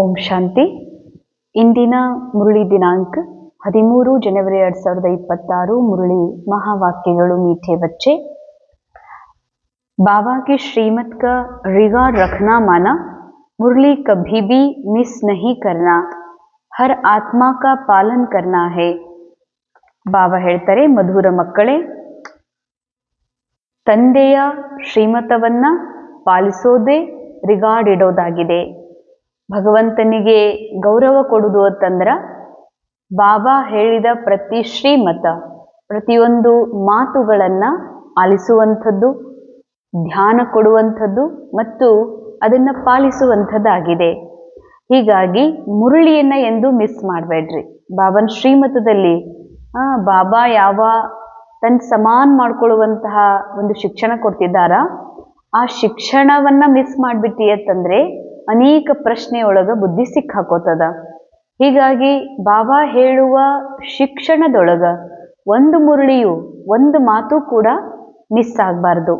ಓಂ ಶಾಂತಿ. ಇಂದಿನ ಮುರುಳಿ ದಿನಾಂಕ ಹದಿಮೂರು ಜನವರಿ ಎರಡು ಸಾವಿರದ ಇಪ್ಪತ್ತಾರು ಮುರುಳಿ ಮಹಾವಾಕ್ಯಗಳು ಮೀಠೆ ಬಚ್ಚೆ. ಬಾಬಾ ಕಿ ಶ್ರೀಮತ್ ಕ ರಿಗಾ ರಖನಾ ಮಾನ ಮುರುಳಿ ಕಭಿ भी ಮಿಸ್ नहीं करना ಹರ್ आत्मा का ಪಾಲನ್ करना है ಬಾಬಾ ಹೇಳ್ತಾರೆ, ಮಧುರ ಮಕ್ಕಳೇ, ತಂದೆಯ ಶ್ರೀಮತವನ್ನ ಪಾಲಿಸೋದೇ ರಿಗಾರ್ಡ್ ಇಡೋದಾಗಿದೆ ಭಗವಂತನಿಗೆ ಗೌರವ ಕೊಡುವುದು ಅಂತಂದ್ರ ಬಾಬಾ ಹೇಳಿದ ಪ್ರತಿ ಶ್ರೀಮತ ಪ್ರತಿಯೊಂದು ಮಾತುಗಳನ್ನ ಆಲಿಸುವಂಥದ್ದು, ಧ್ಯಾನ ಕೊಡುವಂಥದ್ದು ಮತ್ತು ಅದನ್ನು ಪಾಲಿಸುವಂಥದ್ದಾಗಿದೆ. ಹೀಗಾಗಿ ಮುರುಳಿಯನ್ನು ಎಂದು ಮಿಸ್ ಮಾಡಬೇಡ್ರಿ. ಬಾಬನ್ ಶ್ರೀಮತದಲ್ಲಿ ಬಾಬಾ ಯಾವ ತನ್ನ ಸಮಾನ ಮಾಡ್ಕೊಳ್ಳುವಂತಹ ಒಂದು ಶಿಕ್ಷಣ ಕೊಡ್ತಿದ್ದಾರಾ? ಆ ಶಿಕ್ಷಣವನ್ನ ಮಿಸ್ ಮಾಡಿಬಿಟ್ಟಿ ಅಂತಂದ್ರೆ ಅನೇಕ ಪ್ರಶ್ನೆಯೊಳಗ ಬುದ್ಧಿ ಸಿಕ್ಕಾಕೋತದ. ಹೀಗಾಗಿ ಬಾಬಾ ಹೇಳುವ ಶಿಕ್ಷಣದೊಳಗ ಒಂದು ಮುರಳಿಯು ಒಂದು ಮಾತು ಕೂಡ ಮಿಸ್ ಆಗಬಾರ್ದು.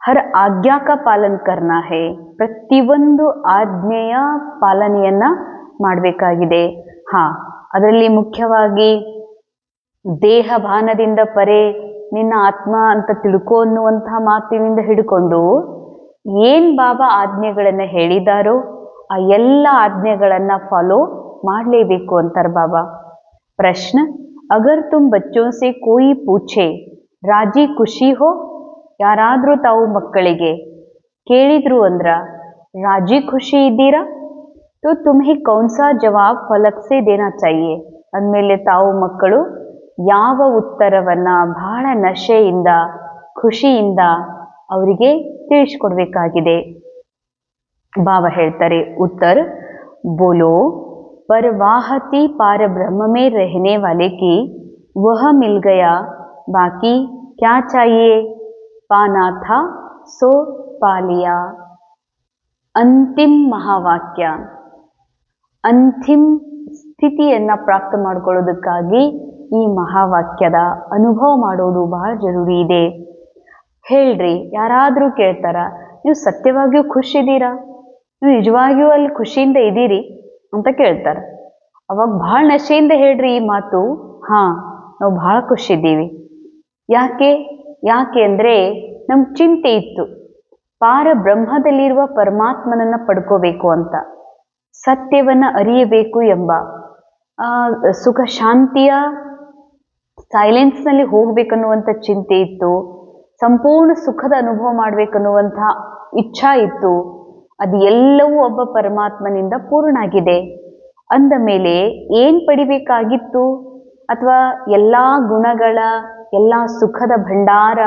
ಹರ್ ಆಜ್ಞಾ ಕ ಪಾಲನ್ ಕರ್ನಾ ಹೇ, ಪ್ರತಿಯೊಂದು ಆಜ್ಞೆಯ ಪಾಲನೆಯನ್ನ ಮಾಡಬೇಕಾಗಿದೆ. ಹಾ, ಅದರಲ್ಲಿ ಮುಖ್ಯವಾಗಿ ದೇಹ ಭಾನದಿಂದ ಪರೆ ನಿನ್ನ ಆತ್ಮ ಅಂತ ತಿಳ್ಕೊ ಅನ್ನುವಂತಹ ಮಾತಿನಿಂದ ಹಿಡ್ಕೊಂಡು ಏನ್ ಬಾಬಾ ಆಜ್ಞೆಗಳನ್ನು ಹೇಳಿದಾರೋ ಆ ಎಲ್ಲ ಆಜ್ಞೆಗಳನ್ನು ಫಾಲೋ ಮಾಡಲೇಬೇಕು ಅಂತಾರೆ ಬಾಬಾ. ಪ್ರಶ್ನ, ಅಗರ್ ತುಮ್ ಬಚ್ಚೋಸೆ ಕೋಯಿ ಪೂಛೆ, ರಾಜಿ ಖುಷಿ ಹೋ ಯಾರಾದರೂ ತಾವು ಮಕ್ಕಳಿಗೆ? ಕೇಳಿದ್ರು ಅಂದ್ರ, ರಾಜಿ ಖುಷಿ ಇದ್ದೀರಾ? ತೋ ತುಮಿ ಕೌನ್ಸಾ ಜವಾಬ್ ಫಲಕ್ಸೆ ದೇನಾ ಚಾಹಿಯೆ ಅಂದಮೇಲೆ ತಾವು ಮಕ್ಕಳು, ಯಾವ ಉತ್ತರವನ್ನ ಬಹಳ ನಶೆಯಿಂದ, ಖುಷಿಯಿಂದ ಅವರಿಗೆ ತಿಳಿಸ್ಕೊಡ್ಬೇಕಾಗಿದೆ ಭಾವ ಹೇಳ್ತಾರೆ, ಉತ್ತರ, ಬೋಲೋ, ಪರವಾಹತಿ ಪಾರಬ್ರಹ್ಮ ಮೇ ರಹನೆ ವಾಲೆ ಕಿ ವಹ ಮಿಲ್ ಗಯಾ ಬಾಕಿ ಕ್ಯಾ ಚಾಯೇ? ಪಾನಾ ಥಾ ಸೋ ಪಾಲಿಯಾ. ಅಂತಿಮ್ ಮಹಾವಾಕ್ಯ. ಅಂತಿಮ್ ಸ್ಥಿತಿಯನ್ನು ಪ್ರಾಪ್ತ ಮಾಡ್ಕೊಳ್ಳೋದಕ್ಕಾಗಿ ಈ ಮಹಾವಾಕ್ಯದ ಅನುಭವ ಮಾಡೋದು ಬಹಳ ಜರುರಿ ಇದೆ. ಹೇಳ್ರಿ, ಯಾರಾದರೂ ಕೇಳ್ತಾರ, ನೀವು ಸತ್ಯವಾಗಿಯೂ ಖುಷಿದ್ದೀರಾ ನೀವು ನಿಜವಾಗಿಯೂ ಅಲ್ಲಿ ಖುಷಿಯಿಂದ ಇದ್ದೀರಿ ಅಂತ ಕೇಳ್ತಾರ. ಅವಾಗ ಭಾಳ ನಶೆಯಿಂದ ಹೇಳ್ರಿ ಈ ಮಾತು, ಹಾ, ನಾವು ಭಾಳ ಖುಷಿದ್ದೀವಿ ಯಾಕೆ? ಯಾಕೆ ಅಂದರೆ ನಮ್ಮ ಚಿಂತೆ ಇತ್ತು. ಪಾರ ಬ್ರಹ್ಮದಲ್ಲಿರುವ ಪರಮಾತ್ಮನನ್ನ ಪಡ್ಕೋಬೇಕು ಅಂತ. ಸತ್ಯವನ್ನ ಅರಿಯಬೇಕು ಎಂಬ ಸುಖ ಶಾಂತಿಯ ಸೈಲೆನ್ಸ್ನಲ್ಲಿ ಹೋಗ್ಬೇಕನ್ನುವಂಥ ಚಿಂತೆ ಇತ್ತು. ಸಂಪೂರ್ಣ ಸುಖದ ಅನುಭವ ಮಾಡ್ಬೇಕನ್ನುವಂಥ ಇಚ್ಛಾ ಇತ್ತು. ಅದು ಎಲ್ಲವೂ ಒಬ್ಬ ಪರಮಾತ್ಮನಿಂದ ಪೂರ್ಣ ಆಗಿದೆ ಅಂದ ಮೇಲೆ ಏನ್ ಪಡಿಬೇಕಾಗಿತ್ತು? ಅಥವಾ ಎಲ್ಲಾ ಗುಣಗಳ, ಎಲ್ಲ ಸುಖದ ಭಂಡಾರ,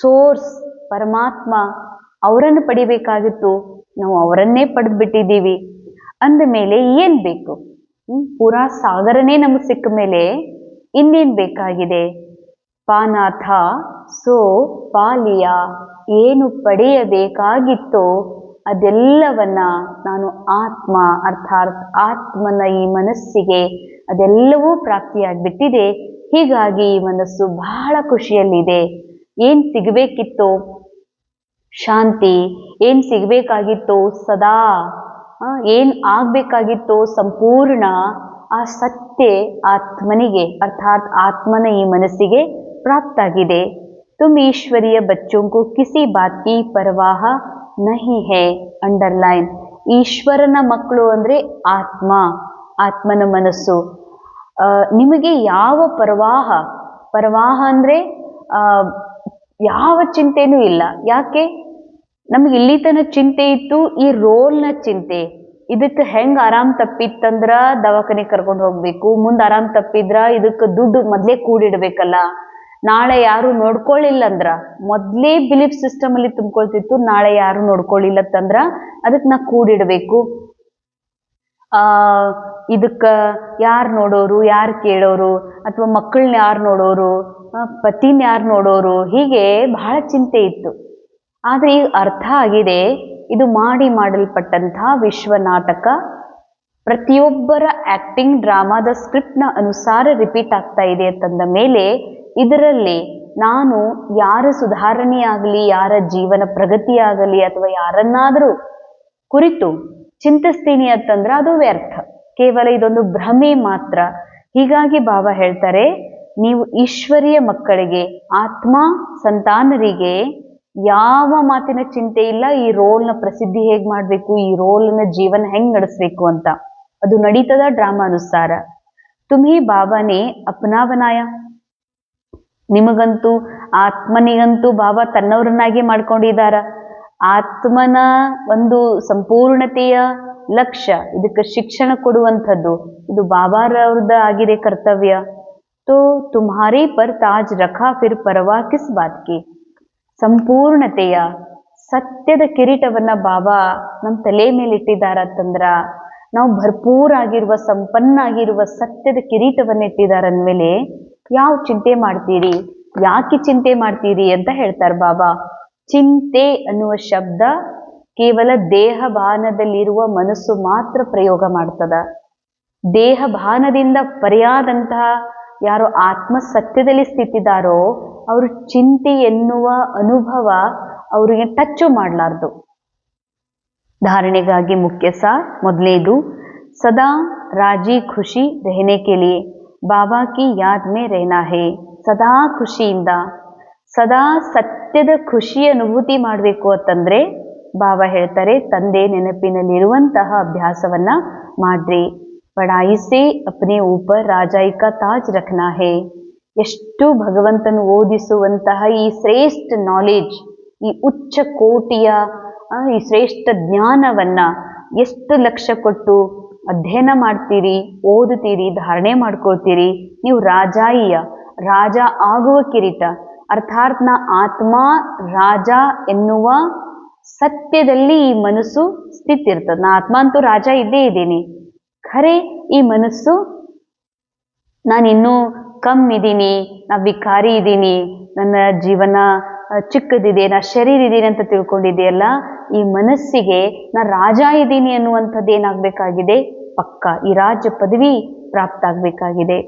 ಸೋರ್ಸ್ ಪರಮಾತ್ಮ ಅವರನ್ನು ಪಡಿಬೇಕಾಗಿತ್ತು. ನಾವು ಅವರನ್ನೇ ಪಡೆದು ಬಿಟ್ಟಿದ್ದೀವಿ ಅಂದ ಮೇಲೆ ಏನು ಬೇಕು? ಪೂರಾ ಸಾಗರನೇ ನಮಗೆ ಸಿಕ್ಕ ಮೇಲೆ ಇನ್ನೇನ್ ಬೇಕಾಗಿದೆ? ಪಾನಾಥ, ಸೋ ಪಾಲಿಯ ಏನು ಪಡೆಯಬೇಕಾಗಿತ್ತೋ ಅದೆಲ್ಲವನ್ನ ನಾನು ಆತ್ಮ, ಅರ್ಥಾತ್ ಆತ್ಮನ ಈ ಮನಸ್ಸಿಗೆ ಅದೆಲ್ಲವೂ ಪ್ರಾಪ್ತಿಯಾಗ್ಬಿಟ್ಟಿದೆ. ಹೀಗಾಗಿ ಈ ಮನಸ್ಸು ಬಹಳ ಖುಷಿಯಲ್ಲಿದೆ. ಏನ್ ಸಿಗಬೇಕಿತ್ತು? ಶಾಂತಿ. ಏನ್ ಸಿಗಬೇಕಾಗಿತ್ತು? ಸದಾ. ಏನು ಆಗ್ಬೇಕಾಗಿತ್ತೋ? ಸಂಪೂರ್ಣ ಆ ಸತ್ಯ ಆತ್ಮನಿಗೆ, ಅರ್ಥಾತ್ ಆತ್ಮನ ಈ ಮನಸ್ಸಿಗೆ ಪ್ರಾಪ್ತಾಗಿದೆ ತುಮ್ ಈಶ್ವರಿಯ ಬಚ್ಚೋं को किसी बात की परवाह नहीं है ಅಂಡರ್ಲೈನ್ ಈಶ್ವರನ ಮಕ್ಕಳು ಅಂದ್ರೆ ಆತ್ಮ ಆತ್ಮನ ಮನಸ್ಸು ಆ, ನಿಮಗೆ ಯಾವ ಪರವಾಹ ಪರವಾಹ ಅಂದ್ರೆ ಆ, ಯಾವ ಚಿಂತೆನೂ ಇಲ್ಲ ಯಾಕೆ ನಮ್ಗೆ ಇಲ್ಲಿ ತನ ಚಿಂತೆ ಇತ್ತು ಈ ರೋಲ್ನ ಚಿಂತೆ ಇದಕ್ಕೆ ಹೆಂಗ್ ಆರಾಮ್ ತಪ್ಪಿತ್ತಂದ್ರ ದವಾಖಾನೆ ಕರ್ಕೊಂಡು ಹೋಗ್ಬೇಕು ಮುಂದ್ ಆರಾಮ್ ತಪ್ಪಿದ್ರ ಇದಕ್ಕೆ ದುಡ್ಡು ಮೊದ್ಲೇ ಕೂಡಿಡ್ಬೇಕಲ್ಲ ನಾಳೆ ಯಾರು ನೋಡ್ಕೊಳ್ಳಿಲ್ಲ ಅಂದ್ರ ಮೊದ್ಲೇ ಬಿಲೀಫ್ ಸಿಸ್ಟಮ್ ಅಲ್ಲಿ ತುಂಬಿಕೊಳ್ತಿತ್ತು, ನಾಳೆ ಯಾರು ನೋಡ್ಕೊಳ್ಳಿಲ್ಲ ಅಂತಂದ್ರ ಅದಕ್ಕೆ ನಾ ಕೂಡಿಡಬೇಕು. ಆ, ಇದಕ್ಕ ಯಾರು ನೋಡೋರು, ಯಾರು ಕೇಳೋರು, ಅಥವಾ ಮಕ್ಕಳನ್ನ ಯಾರು ನೋಡೋರು ಪತಿನ ಯಾರು ನೋಡೋರು, ಹೀಗೆ ಬಹಳ ಚಿಂತೆ ಇತ್ತು. ಆದ್ರೆ ಈಗ ಅರ್ಥ ಆಗಿದೆ, ಇದು ಮಾಡಿ ಮಾಡಲ್ಪಟ್ಟಂತಹ ವಿಶ್ವ ನಾಟಕ. ಪ್ರತಿಯೊಬ್ಬರ ಆಕ್ಟಿಂಗ್ ಡ್ರಾಮಾದ ಸ್ಕ್ರಿಪ್ಟ್ನ ಅನುಸಾರ ರಿಪೀಟ್ ಆಗ್ತಾ ಇದೆ ಅಂತಂದ ಮೇಲೆ ಇದರಲ್ಲಿ ನಾನು ಯಾರ ಸುಧಾರಣೆ ಆಗಲಿ ಯಾರ ಜೀವನ ಪ್ರಗತಿಯಾಗಲಿ ಅಥವಾ ಯಾರನ್ನಾದರೂ ಕುರಿತು ಚಿಂತಿಸ್ತೀನಿ ಅಂತಂದ್ರೆ ಅದು ವ್ಯರ್ಥ. ಕೇವಲ ಇದೊಂದು ಭ್ರಮೆ ಮಾತ್ರ. ಹೀಗಾಗಿ ಬಾಬಾ ಹೇಳ್ತಾರೆ, ನೀವು ಈಶ್ವರಿಯ ಮಕ್ಕಳಿಗೆ, ಆತ್ಮ ಸಂತಾನರಿಗೆ ಯಾವ ಮಾತಿನ ಚಿಂತೆ ಇಲ್ಲ, ಈ ರೋಲ್ನ ಪ್ರಸಿದ್ಧಿ ಹೇಗ್ ಮಾಡ್ಬೇಕು, ಈ ರೋಲ್ನ ಜೀವನ ಹೆಂಗ್ ನಡೆಸ್ಬೇಕು ಅಂತ. ಅದು ನಡೀತದ ಡ್ರಾಮಾ ಅನುಸಾರ. ತುಮಿ ಬಾಬಾನೇ ಅಪ್ನಾ ನಿಮಗಂತೂ, ಆತ್ಮನಿಗಂತೂ ಬಾಬಾ ತನ್ನವರನ್ನಾಗಿ ಮಾಡ್ಕೊಂಡಿದ್ದಾರ ಆತ್ಮನ ಒಂದು ಸಂಪೂರ್ಣತೆಯ ಲಕ್ಷ್ಯ, ಇದಕ್ಕೆ ಶಿಕ್ಷಣ ಕೊಡುವಂಥದ್ದು, ಇದು ಬಾಬಾರವ್ರದ ಆಗಿದೆ ಕರ್ತವ್ಯ. ತೋ, ತುಮ್ಹಾರಿ ಪರ್ ತಾಜ್ ರಖಾ ಫಿರ್ ಪರವಾ ಕಿಸ್ ಬಾತ್ಕಿ ಸಂಪೂರ್ಣತೆಯ, ಸತ್ಯದ ಕಿರೀಟವನ್ನ ಬಾಬಾ ನಮ್ಮ ತಲೆ ಮೇಲೆ ಇಟ್ಟಿದ್ದಾರಂತಂದ್ರ ನಾವು ಭರ್ಪೂರಾಗಿರುವ, ಸಂಪನ್ನಾಗಿರುವ ಸತ್ಯದ ಕಿರೀಟವನ್ನ ಇಟ್ಟಿದಾರಂದ್ಮೇಲೆ ಯಾವ ಚಿಂತೆ ಮಾಡ್ತೀರಿ? ಯಾಕೆ ಚಿಂತೆ ಮಾಡ್ತೀರಿ ಅಂತ ಹೇಳ್ತಾರ ಬಾಬಾ. ಚಿಂತೆ ಅನ್ನುವ ಶಬ್ದ ಕೇವಲ ದೇಹ ಭಾನದಲ್ಲಿರುವ ಮನಸ್ಸು ಮಾತ್ರ ಪ್ರಯೋಗ ಮಾಡ್ತದ. ದೇಹ ಭಾನದಿಂದ ಪರೆಯಾದಂತಹ ಯಾರು ಆತ್ಮ ಸತ್ಯದಲ್ಲಿ ಸ್ಥಿತಿದಾರೋ, ಅವರು ಚಿಂತೆ ಎನ್ನುವ ಅನುಭವ ಅವರಿಗೆ ಟಚ್ಚು ಮಾಡಲಾರ್ದು. ಧಾರಣೆಗಾಗಿ ಮುಖ್ಯ ಸಾ ಮೊದಲೇದು, ಸದಾ ರಾಜಿ ಖುಷಿ ರಹನೆ ಕೇಳಿಯೇ. ಬಾಬಾ ಕಿ ಯಾದ್ ಮೇ ರೇನಾ ಹೇ. ಸದಾ ಖುಷಿಯಿಂದ, ಸದಾ ಸತ್ಯದ ಖುಷಿ ಅನುಭೂತಿ ಮಾಡಬೇಕು ಅಂತಂದರೆ ಬಾಬಾ ಹೇಳ್ತಾರೆ, ತಂದೆ ನೆನಪಿನಲ್ಲಿರುವಂತಹ ಅಭ್ಯಾಸವನ್ನ ಮಾಡ್ರಿ. ಪಡಾಯಿಸಿ ಅಪ್ನೆ ಊಪರ್ ರಾಜಾಯಿಕ ತಾಜ್ ರಖನಾ ಹೇ. ಎಷ್ಟು ಭಗವಂತನ ಓದಿಸುವಂತಹ ಈ ಶ್ರೇಷ್ಠ ನಾಲೆಜ್ ಈ ಉಚ್ಚ ಕೋಟಿಯ ಈ ಶ್ರೇಷ್ಠ ಜ್ಞಾನವನ್ನ ಎಷ್ಟು ಲಕ್ಷ ಕೊಟ್ಟು ಅಧ್ಯಯನ ಮಾಡ್ತೀರಿ, ಓದುತ್ತೀರಿ, ಧಾರಣೆ ಮಾಡ್ಕೊಳ್ತೀರಿ. ನೀವು ರಾಜಾಯಿಯ, ರಾಜ ಆಗುವ ಕಿರೀಟ. ಅರ್ಥಾತ್ನ ಆತ್ಮ ರಾಜ ಎನ್ನುವ ಸತ್ಯದಲ್ಲಿ ಈ ಮನಸ್ಸು ಸ್ಥಿತಿರ್ತದೆ ನಾ ಆತ್ಮ ಅಂತೂ ರಾಜ ಇದ್ದೇ ಇದ್ದೀನಿ. ಖರೆ, ಈ ಮನಸ್ಸು ನಾನು ಇನ್ನೂ ಕಮ್ ಇದ್ದೀನಿ, ನಾ ವಿಕಾರಿ ಇದ್ದೀನಿ, ನನ್ನ ಜೀವನ ಚಿಕ್ಕದಿದೆ, ನಾ ಶರೀರ ಇದ್ದೀನಿ ಅಂತ ತಿಳ್ಕೊಂಡಿದೆಯಲ್ಲ ಈ ಮನಸ್ಸಿಗೆ ನಾ ರಾಜ ಇದ್ದೀನಿ ಅನ್ನುವಂಥದ್ದು ಏನಾಗಬೇಕಾಗಿದೆ? ಪಕ್ಕ ಈ ರಾಜ್ಯ ಪದವಿ ಪ್ರಾಪ್ತ ಆಗಬೇಕಾಗಿದೆ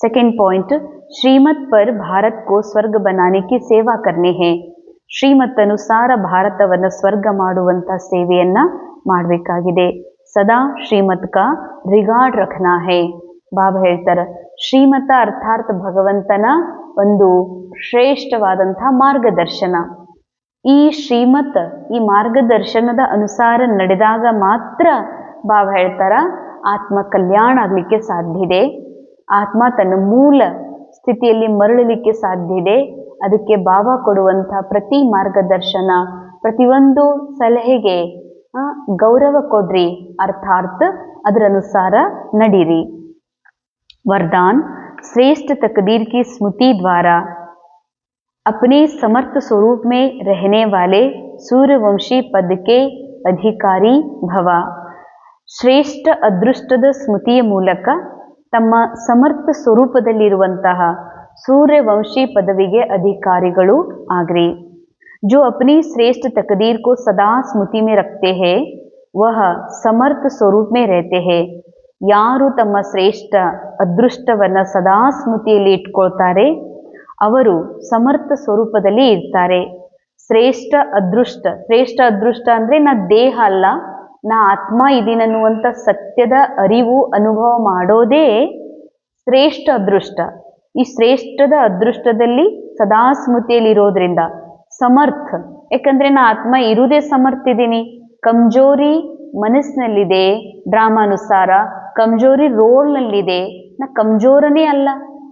सेकेंड पॉइंट श्रीमत पर भारत को स्वर्ग बनाने की ಸೇವಾ करनी है ಶ್ರೀಮತ್ ಅನುಸಾರ ಭಾರತವನ್ನು ಸ್ವರ್ಗ ಮಾಡುವಂತ ಸೇವೆಯನ್ನ ಮಾಡಬೇಕಾಗಿದೆ ಸದಾ ಶ್ರೀಮತ್ ಕಾ ರಿಗಾರ್ಡ್ ರಖನಾ ಹೇ ಬಾಬಾ ಹೇಳ್ತಾರೆ ಶ್ರೀಮತ ಅರ್ಥಾತ್ ಭಗವಂತನ ಒಂದು ಶ್ರೇಷ್ಠವಾದಂತಹ ಮಾರ್ಗದರ್ಶನ ಈ ಶ್ರೀಮತ್ ಈ ಮಾರ್ಗದರ್ಶನದ ಅನುಸಾರ ನಡೆದಾಗ ಮಾತ್ರ ಬಾಬಾ ಹೇಳ್ತಾರ ಆತ್ಮ ಕಲ್ಯಾಣ ಆಗ್ಲಿಕ್ಕೆ ಸಾಧ್ಯ ಇದೆ ಆತ್ಮ ತನ್ನ ಮೂಲ ಸ್ಥಿತಿಯಲ್ಲಿ ಮರಳಲಿಕ್ಕೆ ಸಾಧ್ಯ ಇದೆ ಅದಕ್ಕೆ ಬಾಬಾ ಕೊಡುವಂತಹ ಪ್ರತಿ ಮಾರ್ಗದರ್ಶನ ಪ್ರತಿಯೊಂದು ಸಲಹೆಗೆ ಆ, ಗೌರವ ಕೊಡ್ರಿ ಅರ್ಥಾತ್ ಅದರ ಅನುಸಾರ ನಡೀರಿ वरदान श्रेष्ठ तकदीर की स्मृति द्वारा अपने समर्थ स्वरूप में रहने वाले सूर्यवंशी पद के ಅಧಿಕಾರಿ ಭವ ಶ್ರೇಷ್ಠ ಅದೃಷ್ಟದ ಸ್ಮೃತಿಯ ಮೂಲಕ ತಮ್ಮ ಸಮರ್ಥ ಸ್ವರೂಪದಲ್ಲಿರುವಂತಹ ಸೂರ್ಯವಂಶಿ ಪದವಿಗೆ ಅಧಿಕಾರಿಗಳು ಆಗ್ರಿ जो अपनी श्रेष्ठ तकदीर को सदा स्मृति में रखते हैं वह ಸಮರ್ಥ ಸ್ವರೂಪ में रहते हैं ಯಾರು ತಮ್ಮ ಶ್ರೇಷ್ಠ ಅದೃಷ್ಟವನ್ನ ಸದಾ ಸ್ಮೃತಿಯಲ್ಲಿ ಇಟ್ಕೊಳ್ತಾರೆ ಅವರು ಸಮರ್ಥ ಸ್ವರೂಪದಲ್ಲಿ ಇರ್ತಾರೆ ಶ್ರೇಷ್ಠ ಅದೃಷ್ಟ ಶ್ರೇಷ್ಠ ಅದೃಷ್ಟ ಅಂದ್ರೆ ನಾ ದೇಹ ಅಲ್ಲ ನಾ ಆತ್ಮ ಇದೀನನ್ನುವಂಥ ಸತ್ಯದ ಅರಿವು ಅನುಭವ ಮಾಡೋದೇ ಶ್ರೇಷ್ಠ ಅದೃಷ್ಟ. ಈ ಶ್ರೇಷ್ಠದ ಅದೃಷ್ಟದಲ್ಲಿ ಸದಾ ಸ್ಮೃತಿಯಲ್ಲಿರೋದ್ರಿಂದ ಸಮರ್ಥ. ಯಾಕಂದ್ರೆ ನಾ ಆತ್ಮ ಇರುವುದೇ ಸಮರ್ಥ ಇದ್ದೀನಿ. ಕಮ್ಜೋರಿ ಮನಸ್ಸಿನಲ್ಲಿದೆ ಡ್ರಾಮಾನುಸಾರ ಕಮ್ಜೋರಿ ರೋಲ್ನಲ್ಲಿದೆ. ನಾ ಕಮ್ಜೋರನೇ ಅಲ್ಲ.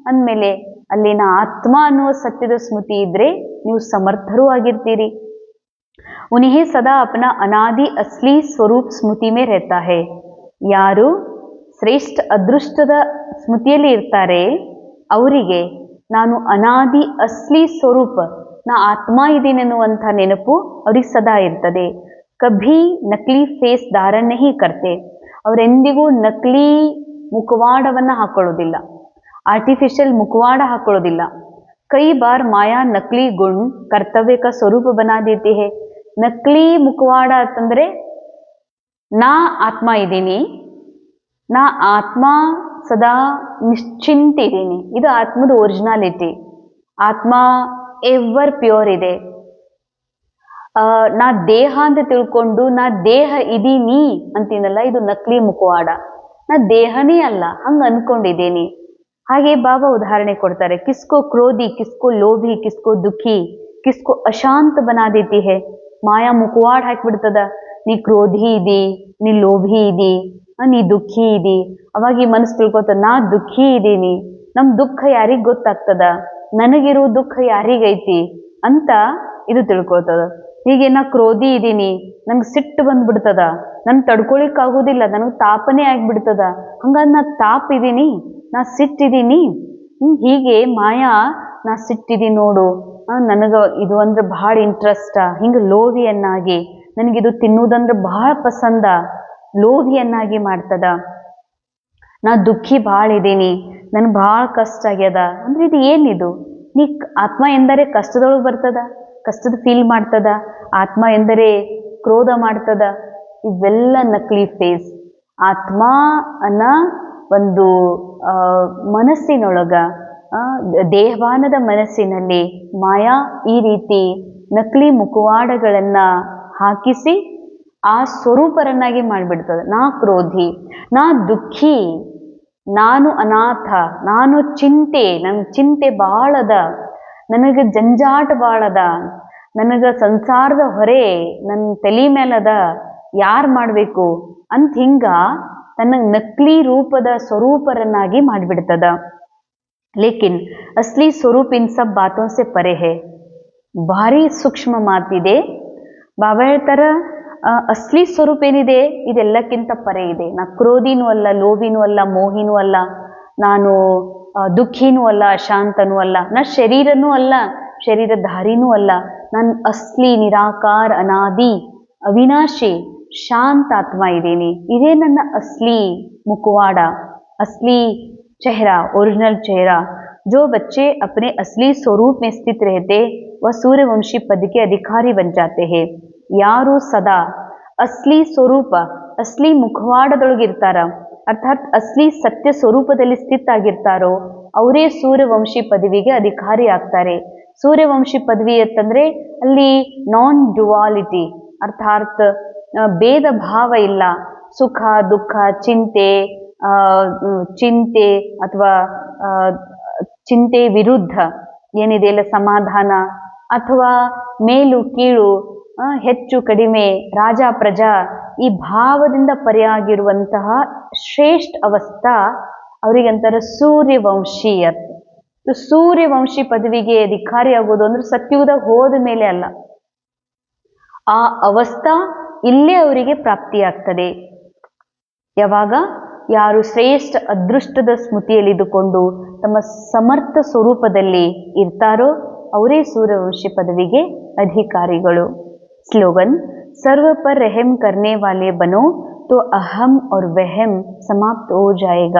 ಅಂದಮೇಲೆ ಅಲ್ಲಿ ನಾ ಆತ್ಮ ಅನ್ನುವ ಸತ್ಯದ ಸ್ಮೃತಿ ಇದ್ರೆ ನೀವು ಸಮರ್ಥರೂ ಆಗಿರ್ತೀರಿ. उन्हें सदा अपना अनादि असली ಸ್ವರೂಪ್ ಸ್ಮೃತಿ ಮೇ रहता है ಯಾರು ಶ್ರೇಷ್ಠ ಅದೃಷ್ಟದ ಸ್ಮೃತಿಯಲ್ಲಿ ಇರ್ತಾರೆ ಅವರಿಗೆ ನಾನು ಅನಾದಿ ಅಸ್ಲಿ ಸ್ವರೂಪ ನಾ ಆತ್ಮ ಇದ್ದೀನೆನ್ನುವಂಥ ನೆನಪು ಅವ್ರಿಗೆ ಸದಾ ಇರ್ತದೆ ಕಭಿ ನಕಲಿ ಫೇಸ್ ಧಾರಣ ನಹಿ ಕರ್ತೆ ಅವರೆಂದಿಗೂ ನಕಲಿ ಮುಖವಾಡವನ್ನ ಹಾಕೊಳ್ಳೋದಿಲ್ಲ ಆರ್ಟಿಫಿಷಿಯಲ್ ಮುಖವಾಡ ಹಾಕೊಳ್ಳೋದಿಲ್ಲ ಕೈ ಬಾರ್ ಮಾಯಾ ನಕಲಿ ಗುಣ ಕರ್ತವ್ಯ का ಸ್ವರೂಪ ಬನಾ ದೇತಿ है ನಕಲಿ ಮುಖವಾಡ ಅಂತಂದ್ರೆ ನಾ ಆತ್ಮ ಇದ್ದೀನಿ ನಾ ಆತ್ಮ ಸದಾ ನಿಶ್ಚಿಂತ ಇದ್ದೀನಿ. ಇದು ಆತ್ಮದ ಒರಿಜಿನಾಲಿಟಿ. ಆತ್ಮ ಎವರ್ ಪ್ಯೂರ್ ಇದೆ. ಆ, ನಾ ದೇಹ ಅಂತ ತಿಳ್ಕೊಂಡು ನಾ ದೇಹ ಇದೀನಿ ಅಂತೀನಲ್ಲ ಇದು ನಕಲಿ ಮುಖವಾಡ. ನಾ ದೇಹನೇ ಅಲ್ಲ ಹಂಗ ಅನ್ಕೊಂಡಿದ್ದೀನಿ. ಹಾಗೆ ಬಾಬಾ ಉದಾಹರಣೆ ಕೊಡ್ತಾರೆ ಕಿಸ್ಕೋ ಕ್ರೋಧಿ ಕಿಸ್ಕೋ ಲೋಭಿ ಕಿಸ್ಕೋ ದುಃಖಿ ಕಿಸ್ಕೋ ಅಶಾಂತ ಬನಾ ದೇತಿ ಹೇ ಮಾಯಾ ಮುಖವಾಡ ಹಾಕ್ಬಿಡ್ತದ. ನೀ ಕ್ರೋಧಿ ಇದಿ, ನೀ ಲೋಭಿ ಇದಿ ನೀ ದುಃಖಿ ಇದಿ. ಅವಾಗ ಈ ಮನಸ್ಸು ತಿಳ್ಕೊತ, ನಾ ದುಃಖಿ ಇದ್ದೀನಿ ನಮ್ಮ ದುಃಖ ಯಾರಿಗ್ ಗೊತ್ತಾಗ್ತದ? ನನಗಿರೋ ದುಃಖ ಯಾರಿಗೈತಿ ಅಂತ ಇದು ತಿಳ್ಕೊತದ. ಹೀಗೆ ನಾ ಕ್ರೋಧಿ ಇದ್ದೀನಿ ನಂಗೆ ಸಿಟ್ಟು ಬಂದ್ಬಿಡ್ತದ. ನನ್ ತಡ್ಕೊಳಿಕ್ ನನಗ್ ತಾಪನೇ ಆಗ್ಬಿಡ್ತದ. ಹಂಗಾದ್ ನಾ ತಾಪ್ ಇದ್ದೀನಿ ನಾ ಸಿಟ್ಟಿದ್ದೀನಿ ಹೀಗೆ ಮಾಯಾ ನಾ ಸಿಟ್ಟಿದ್ದೀನಿ ನೋಡು. ನನಗ ಇದು ಅಂದ್ರೆ ಬಹಳ ಇಂಟ್ರೆಸ್ಟ ಹಿಂಗ ಲೋಭಿಯನ್ನಾಗಿ ನನಗಿದು ತಿನ್ನುವುದಂದ್ರೆ ಬಹಳ ಪಸಂದ. ಲೋಭಿಯನ್ನಾಗಿ ಮಾಡ್ತದ. ನಾ ದುಃಖಿ ಭಾಳ ಇದ್ದೀನಿ. ನನ್ಗೆ ಭಾಳ ಕಷ್ಟ ಆಗ್ಯದ. ಅಂದ್ರೆ ಇದು ಏನಿದು? ನೀ ಆತ್ಮ ಎಂದರೆ ಕಷ್ಟದೊಳಗೆ ಬರ್ತದ? ಕಷ್ಟದ ಫೀಲ್ ಮಾಡ್ತದ? ಆತ್ಮ ಎಂದರೆ ಕ್ರೋಧ ಮಾಡ್ತದ? ಇವೆಲ್ಲ ನಕಲಿ ಫೇಸ್ ಆತ್ಮ ಅನ್ನ ಒಂದು ಮನಸ್ಸಿನೊಳಗ ದೇಹವಾನದ ಮನಸ್ಸಿನಲ್ಲಿ ಮಾಯಾ ಈ ರೀತಿ ನಕಲಿ ಮುಖವಾಡಗಳನ್ನ ಹಾಕಿಸಿ ಆ ಸ್ವರೂಪರನ್ನಾಗಿ ಮಾಡಿಬಿಡ್ತದೆ. ನಾ ಕ್ರೋಧಿ, ನಾ ದುಃಖಿ, ನಾನು ಅನಾಥ, ನಾನು ಚಿಂತೆ ನನ್ ಚಿಂತೆ ಬಾಳದ, ನನಗೆ ಜಂಜಾಟ ಬಾಳದ, ನನಗೆ ಸಂಸಾರದ ಹೊರೆ ನನ್ನ ತಲೆ ಮೇಲದ ಯಾರು ಮಾಡಬೇಕು ಅಂತ ಹಿಂಗ ತನ್ನ ನಕಲಿ ರೂಪದ ಸ್ವರೂಪರನ್ನಾಗಿ ಮಾಡಿಬಿಡ್ತದ. ಲೇಕಿನ್ ಅಸ್ಲಿ ಸ್ವರೂಪ್ ಇನ್ ಸಬ್ ಬಾತೋ ಸೆ ಪರೆ ಹೇ ಭಾರಿ ಸೂಕ್ಷ್ಮ ಮಾತಿದೆ ಬಾಬಾ ಹೇಳ್ತಾರ ಆ, ಅಸ್ಲಿ ಸ್ವರೂಪ ಏನಿದೆ ಇದೆಲ್ಲಕ್ಕಿಂತ ಪರೆ ಇದೆ ನಾ ಕ್ರೋಧಿನೂ ಅಲ್ಲ ಲೋಭಿನೂ ಅಲ್ಲ ಮೋಹಿನೂ ಅಲ್ಲ ನಾನು ಆ, ದುಃಖಿನೂ ಅಲ್ಲ ಅಶಾಂತನೂ ಅಲ್ಲ ನಾ ಶರೀರನೂ ಅಲ್ಲ ಶರೀರಧಾರಿನೂ ಅಲ್ಲ ನಾನು ಅಸ್ಲಿ ನಿರಾಕಾರ ಅನಾದಿ ಅವಿನಾಶಿ ಶಾಂತ ಆತ್ಮ ಇದ್ದೀನಿ ಇದೇ ನನ್ನ ಅಸ್ಲಿ ಮುಖವಾಡ असली चेहरा ओरिजिनल चेहरा जो बच्चे अपने असली स्वरूप में स्थित रहते वह सूर्यवंशी पद के अधिकारी बन जाते हैं ಯಾರು ಸದಾ ಅಸ್ಲಿ ಸ್ವರೂಪ ಅಸ್ಲಿ ಮುಖವಾಡದೊಳಗಿರ್ತಾರ ಅರ್ಥಾತ್ ಅಸ್ಲಿ ಸತ್ಯ ಸ್ವರೂಪದಲ್ಲಿ ಸ್ಥಿತ ಆಗಿರ್ತಾರೋ ಅವರೇ ಸೂರ್ಯವಂಶಿ ಪದವಿಗೆ ಅಧಿಕಾರಿ ಆಗ್ತಾರೆ ಸೂರ್ಯವಂಶಿ ಪದವಿ ಅಂತಂದ್ರೆ ಅಲ್ಲಿ ನಾನ್ ಡುವಾಲಿಟಿ ಅರ್ಥಾತ್ ಆ, ಭೇದ ಭಾವ ಇಲ್ಲ ಸುಖ ದುಃಖ ಚಿಂತೆ ಆ, ಮ್, ಚಿಂತೆ ಅಥವಾ ಚಿಂತೆ ವಿರುದ್ಧ ಏನಿದೆ ಇಲ್ಲ ಸಮಾಧಾನ ಅಥವಾ ಮೇಲು ಕೀಳು ಹೆಚ್ಚು ಕಡಿಮೆ ರಾಜ ಪ್ರಜಾ ಈ ಭಾವದಿಂದ ಪರೆಯಾಗಿರುವಂತಹ ಶ್ರೇಷ್ಠ ಅವಸ್ಥಾ ಅವರಿಗಂತಾರ ಸೂರ್ಯವಂಶಿ ಅಂತ ಇದು ಸೂರ್ಯವಂಶಿ ಪದವಿಗೆ ಅಧಿಕಾರಿ ಆಗೋದು ಅಂದ್ರೆ ಸತ್ಯುಗದಾಗ ಹೋದ ಮೇಲೆ ಅಲ್ಲ. ಆ ಅವಸ್ಥಾ ಇಲ್ಲೇ ಅವರಿಗೆ ಪ್ರಾಪ್ತಿಯಾಗ್ತದೆ. ಯಾವಾಗ? ಯಾರು ಶ್ರೇಷ್ಠ ಅದೃಷ್ಟದ ಸ್ಮೃತಿಯಲ್ಲಿದ್ದುಕೊಂಡು ತಮ್ಮ ಸಮರ್ಥ ಸ್ವರೂಪದಲ್ಲಿ ಇರ್ತಾರೋ ಅವರೇ ಸೂರ್ಯವಂಶಿ ಪದವಿಗೆ ಅಧಿಕಾರಿಗಳು. ಸ್ಲೋಗನ್, ಸರ್ವ ಪರ್ ರೆಹಮ್ ಕರ್ನೆ ವಾಲೆ ಬನೋ, ತೋ ಅಹಂ ಔರ್ ವೆಹಮ್ ಸಮಾಪ್ತ ಓ ಜಾಯೇಗ.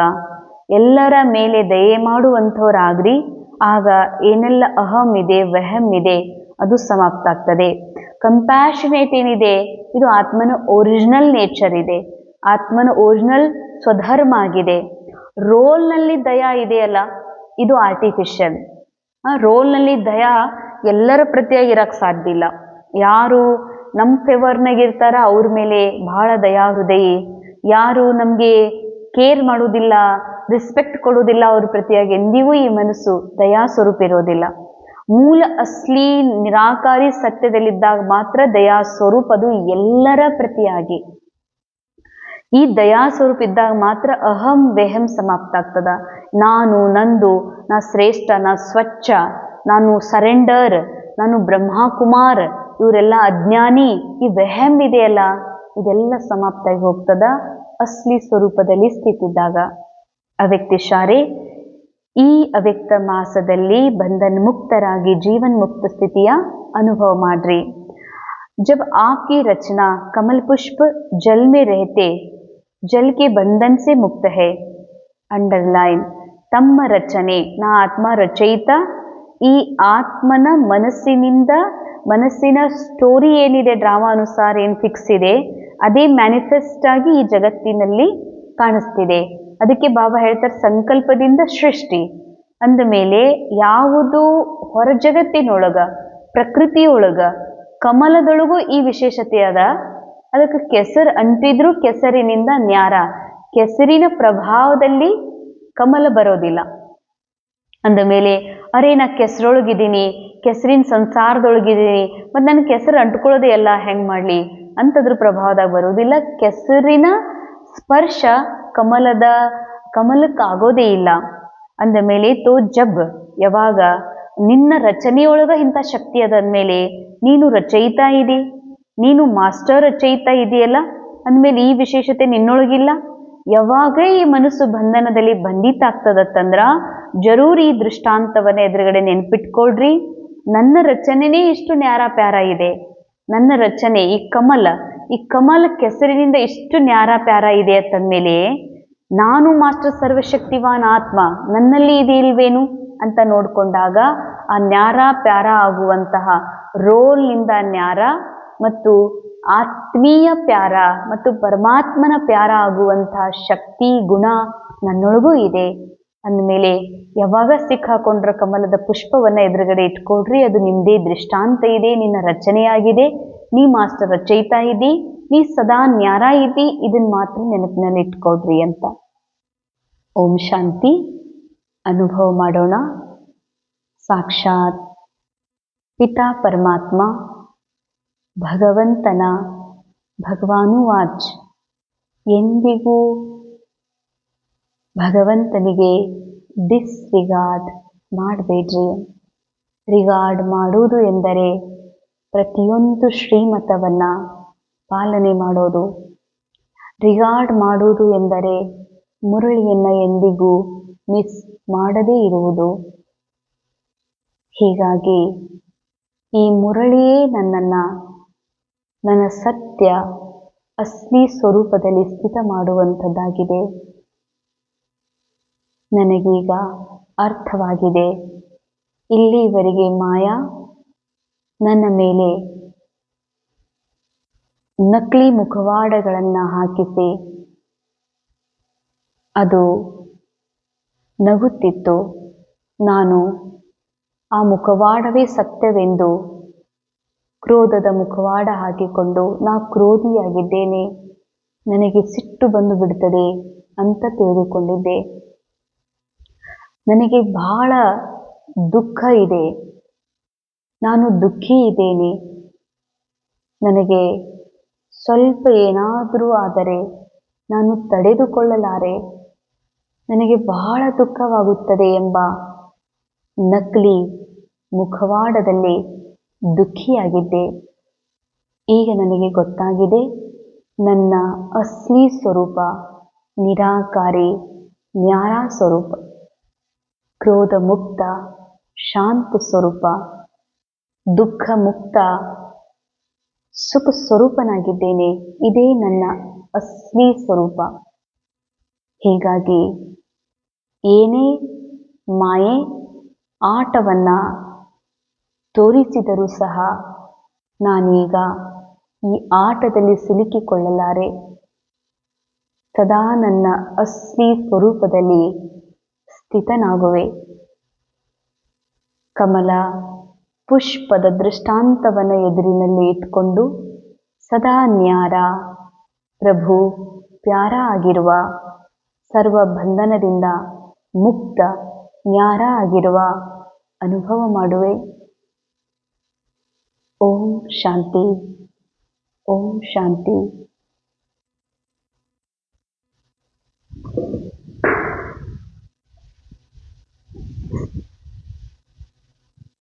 ಎಲ್ಲರ ಮೇಲೆ ದಯೆ ಮಾಡುವಂಥವರಾಗ್ರಿ, ಆಗ ಏನೆಲ್ಲ ಅಹಂ ಇದೆ ವೆಹಮ್ ಇದೆ, ಅದು ಸಮಾಪ್ತ ಆಗ್ತದೆ ಕಂಪ್ಯಾಷನೇಟ್ ಏನಿದೆ, ಇದು ಆತ್ಮನ ಒರಿಜಿನಲ್ ನೇಚರ್ ಇದೆ. ಆತ್ಮನ ಒರಿಜಿನಲ್ ಸ್ವಧರ್ಮ ಆಗಿದೆ ರೋಲ್ನಲ್ಲಿ ದಯಾ ಇದೆಯಲ್ಲ? ಇದು ಆರ್ಟಿಫಿಷಿಯಲ್ ರೋಲ್ನಲ್ಲಿ ದಯಾ ಎಲ್ಲರ ಪ್ರತಿಯಾಗಿ ಇರಕ್ಕೆ ಸಾಧ್ಯ ಇಲ್ಲ. ಯಾರು ನಮ್ಮ ಫೇವರ್ನಾಗ ಇರ್ತಾರ ಅವ್ರ ಮೇಲೆ ಬಹಳ ದಯಾ ಹೃದಯಿ. ಯಾರು ನಮಗೆ ಕೇರ್ ಮಾಡೋದಿಲ್ಲ ರೆಸ್ಪೆಕ್ಟ್ ಕೊಡೋದಿಲ್ಲ ಅವ್ರ ಪ್ರತಿಯಾಗಿ ಎಂದಿಗೂ ಈ ಮನಸ್ಸು ದಯಾ ಸ್ವರೂಪ ಇರೋದಿಲ್ಲ. ಮೂಲ ಅಸ್ಲಿ ನಿರಾಕಾರಿ ಸತ್ಯದಲ್ಲಿದ್ದಾಗ ಮಾತ್ರ ದಯಾ ಸ್ವರೂಪ ಅದು ಎಲ್ಲರ ಪ್ರತಿಯಾಗಿ. ಈ ದಯಾ ಸ್ವರೂಪ ಇದ್ದಾಗ ಮಾತ್ರ ಅಹಂ ವೆಹಂ ಸಮಾಪ್ತ ಆಗ್ತದ ನಾನು ನಂದು ನಾ ಶ್ರೇಷ್ಠ ನಾ ಸ್ವಚ್ಛ ನಾನು ಸರೆಂಡರ್ ನಾನು ಬ್ರಹ್ಮಕುಮಾರ್ ಇವರೆಲ್ಲ ಅಜ್ಞಾನಿ ಈ ವೆಹಂ ಇದೆಯಲ್ಲ ಇದೆಲ್ಲ ಸಮಾಪ್ತ ಆಗಿ ಹೋಗ್ತದ ಅಸ್ಲಿ ಸ್ವರೂಪದಲ್ಲಿ ಸ್ಥಿತಿದ್ದಾಗ ಅವ್ಯಕ್ತಿ ಶಾರೆ ಈ ಅವ್ಯಕ್ತ ಮಾಸದಲ್ಲಿ ಬಂಧನ್ ಮುಕ್ತರಾಗಿ ಜೀವನ್ ಮುಕ್ತ ಸ್ಥಿತಿಯ ಅನುಭವ ಮಾಡ್ರಿ जब आपकी रचना कमल पुष्प जल में रहते ಜಲ್ ಕೆ ಬಂಧನ್ ಸೆ ಮುಕ್ತ ಹೈ. ಅಂಡರ್ಲೈನ್ ತಮ್ಮ ರಚನೆ, ನಾ ಆತ್ಮ ರಚಯಿತ, ಈ ಆತ್ಮನ ಮನಸ್ಸಿನಿಂದ ಮನಸ್ಸಿನ ಸ್ಟೋರಿ ಏನಿದೆ ಡ್ರಾಮಾ ಅನುಸಾರ ಏನು ಫಿಕ್ಸ್ ಇದೆ, ಅದೇ ಮ್ಯಾನಿಫೆಸ್ಟ್ ಆಗಿ ಈ ಜಗತ್ತಿನಲ್ಲಿ ಕಾಣಿಸ್ತಿದೆ. ಅದಕ್ಕೆ ಬಾಬಾ ಹೇಳ್ತಾರೆ ಸಂಕಲ್ಪದಿಂದ ಸೃಷ್ಟಿ. ಅಂದ ಮೇಲೆ ಯಾವುದು ಹೊರ ಜಗತ್ತಿನೊಳಗ, ಪ್ರಕೃತಿಯೊಳಗ, ಕಮಲದೊಳಗೂ ಈ ವಿಶೇಷತೆ ಅದ. ಅದಕ್ಕೆ ಕೆಸರು ಅಂಟಿದ್ರೂ ಕೆಸರಿನಿಂದ ನ್ಯಾರ. ಕೆಸರಿನ ಪ್ರಭಾವದಲ್ಲಿ ಕಮಲ ಬರೋದಿಲ್ಲ. ಅಂದ ಮೇಲೆ, ಅರೆ ನಾ ಕೆಸರೊಳಗಿದ್ದೀನಿ, ಕೆಸರಿನ ಸಂಸಾರದೊಳಗಿದ್ದೀನಿ ಮತ್ತು ನನ್ನ ಕೆಸರು ಅಂಟ್ಕೊಳ್ಳೋದೇ ಎಲ್ಲ ಹೆಂಗೆ ಮಾಡಲಿ? ಅಂತದ್ರ ಪ್ರಭಾವದಾಗ ಬರೋದಿಲ್ಲ. ಕೆಸರಿನ ಸ್ಪರ್ಶ ಕಮಲದ, ಕಮಲಕ್ಕಾಗೋದೇ ಇಲ್ಲ. ಅಂದ ಮೇಲೆ, ತೋ ಜಬ್, ಯಾವಾಗ? ನಿನ್ನ ರಚನೆಯೊಳಗ ಇಂಥ ಶಕ್ತಿ ಅದಂದ್ಮೇಲೆ ನೀನು ರಚಯಿತಾ ಇದಿ? ನೀನು ಮಾಸ್ಟರ್ ರಚಯಿತಾ ಇದೆಯಲ್ಲ? ಅಂದಮೇಲೆ ಈ ವಿಶೇಷತೆ ನಿನ್ನೊಳಗಿಲ್ಲ? ಯಾವಾಗ ಈ ಮನಸ್ಸು ಬಂಧನದಲ್ಲಿ ಬಂಧಿತ ಆಗ್ತದತ್ತಂದ್ರ ಜರೂರಿ ಈ ದೃಷ್ಟಾಂತವನ್ನ ಎದುರುಗಡೆ ನೆನ್ಪಿಟ್ಕೊಳ್ರಿ. ನನ್ನ ರಚನೆನೇ ಇಷ್ಟು ನ್ಯಾರ ಪ್ಯಾರ ಇದೆ. ನನ್ನ ರಚನೆ, ಈ ಕಮಲ ಈ ಕಮಲ ಕೆಸರಿನಿಂದ ಇಷ್ಟು ನ್ಯಾರ ಪ್ಯಾರ ಇದೆ ಅಂತಂದ್ಮೇಲೆ, ನಾನು ಮಾಸ್ಟರ್ ಸರ್ವಶಕ್ತಿವಾನ್ ಆತ್ಮ, ನನ್ನಲ್ಲಿ ಇದೆ ಇಲ್ವೇನು ಅಂತ ನೋಡಿಕೊಂಡಾಗ ಆ ನ್ಯಾರ ಪ್ಯಾರ ಆಗುವಂತಹ ರೋಲ್ನಿಂದ ನ್ಯಾರ ಮತ್ತು ಆತ್ಮೀಯ ಪ್ಯಾರ ಮತ್ತು ಪರಮಾತ್ಮನ ಪ್ಯಾರ ಆಗುವಂತಹ ಶಕ್ತಿ, ಗುಣ ನನ್ನೊಳಗೂ ಇದೆ. ಅಂದಮೇಲೆ ಯಾವಾಗ ಸಿಕ್ಕಾಕೊಂಡ್ರ ಕಮಲದ ಪುಷ್ಪವನ್ನ ಎದುರುಗಡೆ ಇಟ್ಕೊಳ್ರಿ, ಅದು ನಿಮ್ದೇ ದೃಷ್ಟಾಂತ ಇದೆ, ನಿನ್ನ ರಚನೆಯಾಗಿದೆ, ನೀ ಮಾಸ್ಟರ್ ರಚಯಿತ ಇದ್ದಿ, ನೀ ಸದಾ ನ್ಯಾರ ಇದ್ದಿ ಇದನ್ನ ಮಾತ್ರ ನೆನಪಿನಲ್ಲಿ ಇಟ್ಕೊಳ್ರಿ ಅಂತ. ಓಂ ಶಾಂತಿ. ಅನುಭವ ಮಾಡೋಣ. ಸಾಕ್ಷಾತ್ ಪಿತಾ ಪರಮಾತ್ಮ. ಭಗವಂತನ ಭಗವಾನುವಾಚ್. ಎಂದಿಗೂ ಭಗವಂತನಿಗೆ ಡಿಸ್ರಿಗಾರ್ಡ್ ಮಾಡಬೇಡ್ರಿ. ರಿಗಾರ್ಡ್ ಮಾಡುವುದು ಎಂದರೆ ಪ್ರತಿಯೊಂದು ಶ್ರೀಮತವನ್ನು ಪಾಲನೆ ಮಾಡೋದು. ರಿಗಾರ್ಡ್ ಮಾಡುವುದು ಎಂದರೆ ಮುರಳಿಯನ್ನು ಎಂದಿಗೂ ಮಿಸ್ ಮಾಡದೇ ಇರುವುದು. ಹೀಗಾಗಿ ಈ ಮುರಳಿಯೇ ನನ್ನನ್ನ ನನ್ನ ಸತ್ಯ ಅಸ್ಲಿ ಸ್ವರೂಪದಲ್ಲಿ ಸ್ಥಿತ ಮಾಡುವಂಥದ್ದಾಗಿದೆ. ನನಗೀಗ ಅರ್ಥವಾಗಿದೆ. ಇಲ್ಲಿವರೆಗೆ ಮಾಯಾ ನನ್ನ ಮೇಲೆ ನಕಲಿ ಮುಖವಾಡಗಳನ್ನು ಹಾಕಿಸಿ ಅದು ನಗುತ್ತಿತ್ತು. ನಾನು ಆ ಮುಖವಾಡವೇ ಸತ್ಯವೆಂದು ಕ್ರೋಧದ ಮುಖವಾಡ ಹಾಕಿಕೊಂಡು, ನಾ ಕ್ರೋಧಿಯಾಗಿದ್ದೇನೆ. ನನಗೆ ಸಿಟ್ಟು ಬಂದು ಬಿಡುತ್ತದೆ ಅಂತ ತಿಳಿದುಕೊಂಡಿದ್ದೆ. ನನಗೆ ಬಹಳ ದುಃಖ ಇದೆ. ನಾನು ದುಃಖಿ ಇದ್ದೇನೆ. ನನಗೆ ಸ್ವಲ್ಪ ಏನಾದರೂ ಆದರೆ ನಾನು ತಡೆದುಕೊಳ್ಳಲಾರೆ. ನನಗೆ ಬಹಳ ದುಃಖವಾಗುತ್ತದೆ ಎಂಬ ನಕಲಿ ಮುಖವಾಡದಲ್ಲಿ ದುಃಖಿಯಾಗಿದ್ದೆ ಈಗ ನನಗೆ ಗೊತ್ತಾಗಿದೆ, ನನ್ನ ಅಸ್ಲಿ ಸ್ವರೂಪ ನಿರಾಕಾರಿ ನ್ಯಾಯ ಸ್ವರೂಪ ಕ್ರೋಧ ಮುಕ್ತ ಶಾಂತ ಸ್ವರೂಪ ದುಃಖ ಮುಕ್ತ ಸುಖ ಸ್ವರೂಪನಾಗಿದ್ದೇನೆ ಇದೇ ನನ್ನ ಅಸ್ಲಿ ಸ್ವರೂಪ. ಹೀಗಾಗಿ ಏನೇ ಮಾಯೆ, ಆಟವನ್ನ ತೋರಿಸಿದರೂ ಸಹ ನಾನೀಗ ಈ ಆಟದಲ್ಲಿ ಸಿಲುಕಿಕೊಳ್ಳಲಾರೆ. ಸದಾ ನನ್ನ ಅಸ್ಲಿ ಸ್ವರೂಪದಲ್ಲಿ ಸ್ಥಿತನಾಗುವೆ. ಕಮಲ ಪುಷ್ಪದ ದೃಷ್ಟಾಂತವನ್ನು ಎದುರಿನಲ್ಲಿ ಇಟ್ಕೊಂಡು ಸದಾ ನ್ಯಾರ ಪ್ರಭು ಪ್ಯಾರ ಆಗಿರುವ ಸರ್ವ ಬಂಧನದಿಂದ ಮುಕ್ತ ನ್ಯಾರ ಆಗಿರುವ ಅನುಭವ ಮಾಡುವೆ. ओम शांति ओम शांति।